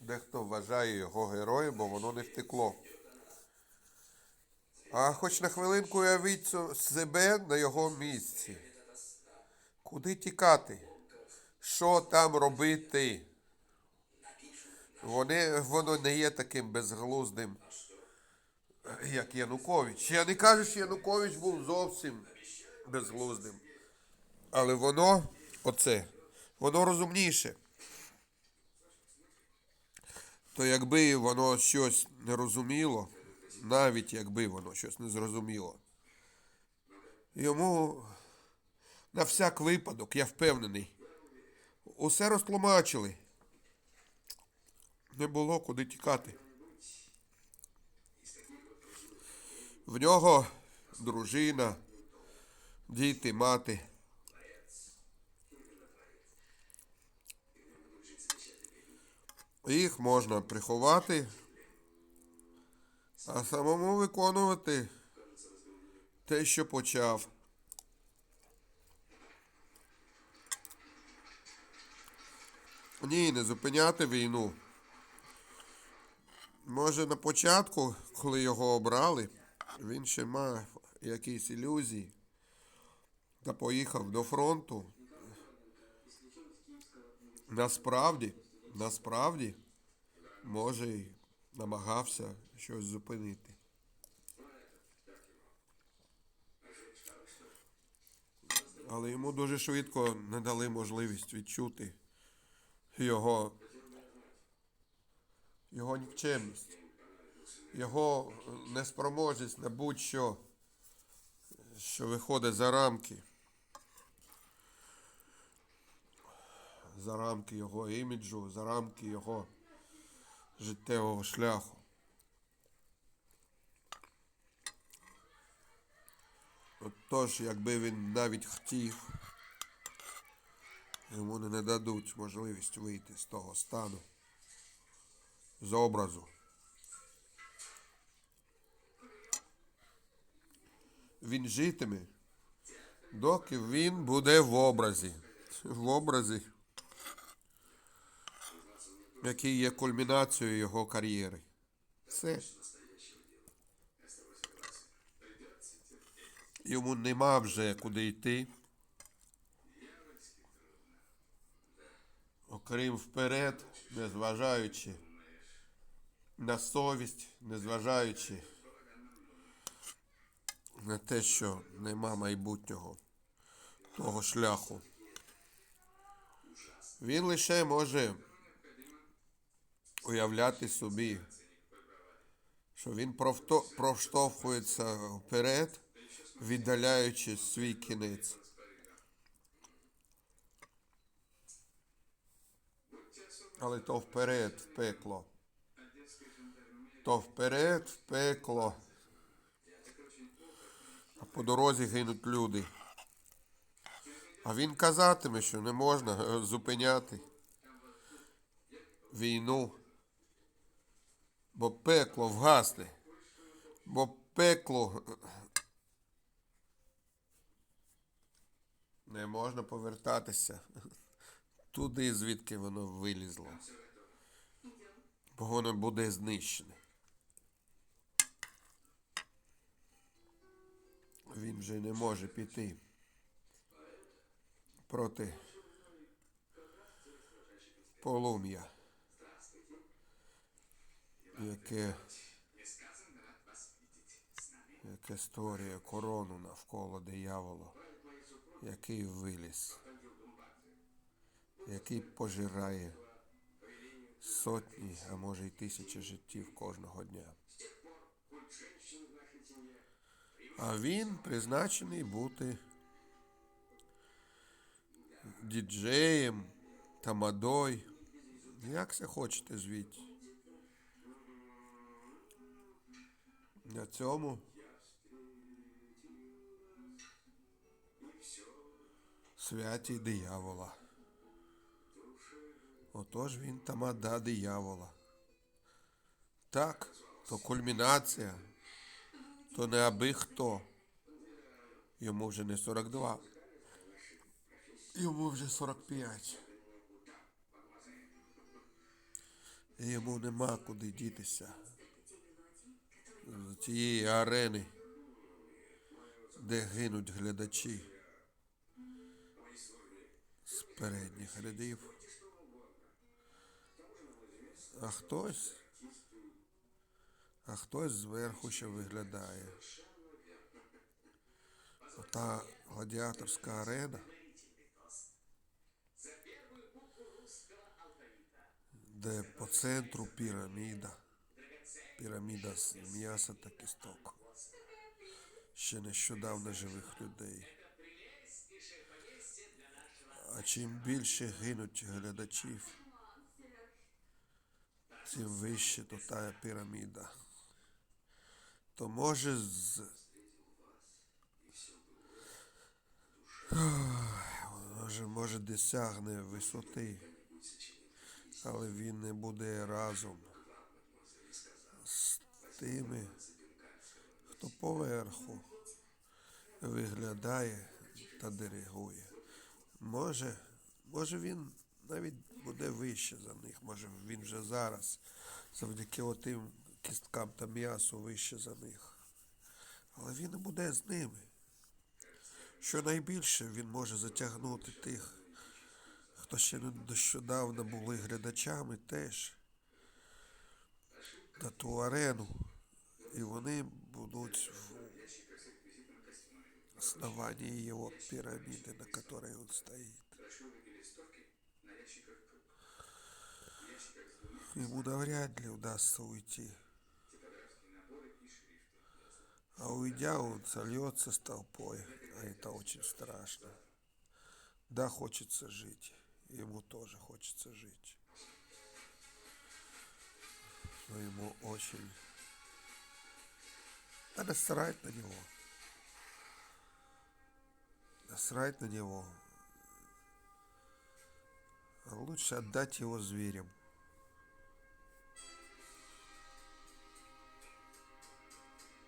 Дехто вважає його героєм, бо воно не втекло. А хоч на хвилинку уявіть себе на його місці. Куди тікати? Що там робити? Вони, воно не є таким безглуздим, як Янукович. Я не кажу, що Янукович був зовсім безглуздим. Але воно, оце, воно розумніше. То якби воно щось не розуміло, навіть якби воно щось не зрозуміло, йому на всяк випадок, я впевнений, усе розтлумачили. Не було куди тікати. В нього дружина, діти, мати. Їх можна приховати, а самому виконувати те, що почав. Ні, не зупиняти війну. Може, на початку, коли його обрали, він ще мав якісь ілюзії та поїхав до фронту. Насправді, насправді, може, й намагався щось зупинити. Але йому дуже швидко не дали можливість відчути його, його нікчемність, його неспроможність на будь-що, що виходить за рамки. За рамки його іміджу, за рамки його життєвого шляху. Отож, якби він навіть хотів, йому не дадуть можливість вийти з того стану, з образу. Він житиме, доки він буде в образі. В образі, який є кульмінацією його кар'єри. Все. Йому нема вже куди йти. Окрім вперед, незважаючи на совість, незважаючи на те, що нема майбутнього того шляху. Він лише може уявляти собі, що він проштовхується вперед, віддаляючи свій кінець. Але то вперед в пекло. То вперед в пекло. А по дорозі гинуть люди. А він казатиме, що не можна е, зупиняти війну. Бо пекло вгасне. Бо пекло не можна повертатися туди, звідки воно вилізло. Бо воно буде знищене. Він вже не може піти проти полум'я, яке, яке створює корону навколо диявола, який виліз, який пожирає сотні, а може й тисячі життів кожного дня. А він призначений бути діджеєм, тамадой. Як це хочете звіть. на цьому. Святі диявола. Отож він тамада диявола. Так, то кульмінація, то не аби хто. Йому вже не 42. Йому вже 45. Йому нема куди дітися. З тієї арени, де гинуть глядачі з передніх рядів. А хтось, а хтось зверху ще виглядає. Ота гладіаторська арена, де по центру піраміда. Піраміда з м'яса та кісток. Ще нещодавно живих людей. А чим більше гинуть глядачів, тим вище то та піраміда. То може з. Може, може досягне висоти, але він не буде разом тими, хто поверху виглядає та диригує. Може, може він навіть буде вище за них, може він вже зараз, завдяки отим кісткам та м'ясу вище за них. Але він не буде з ними. Що найбільше він може затягнути тих, хто ще нещодавно були глядачами теж на ту арену, і вони будуть в основании его пирамиды, на которой он стоит. Ему навряд ли удастся уйти. А уйдя, он сольется с толпой, а это очень страшно. Да, хочется жить. Ему тоже хочется жить. Но ему очень... Да насрать на него. Насрать на него. Лучше отдать его зверям.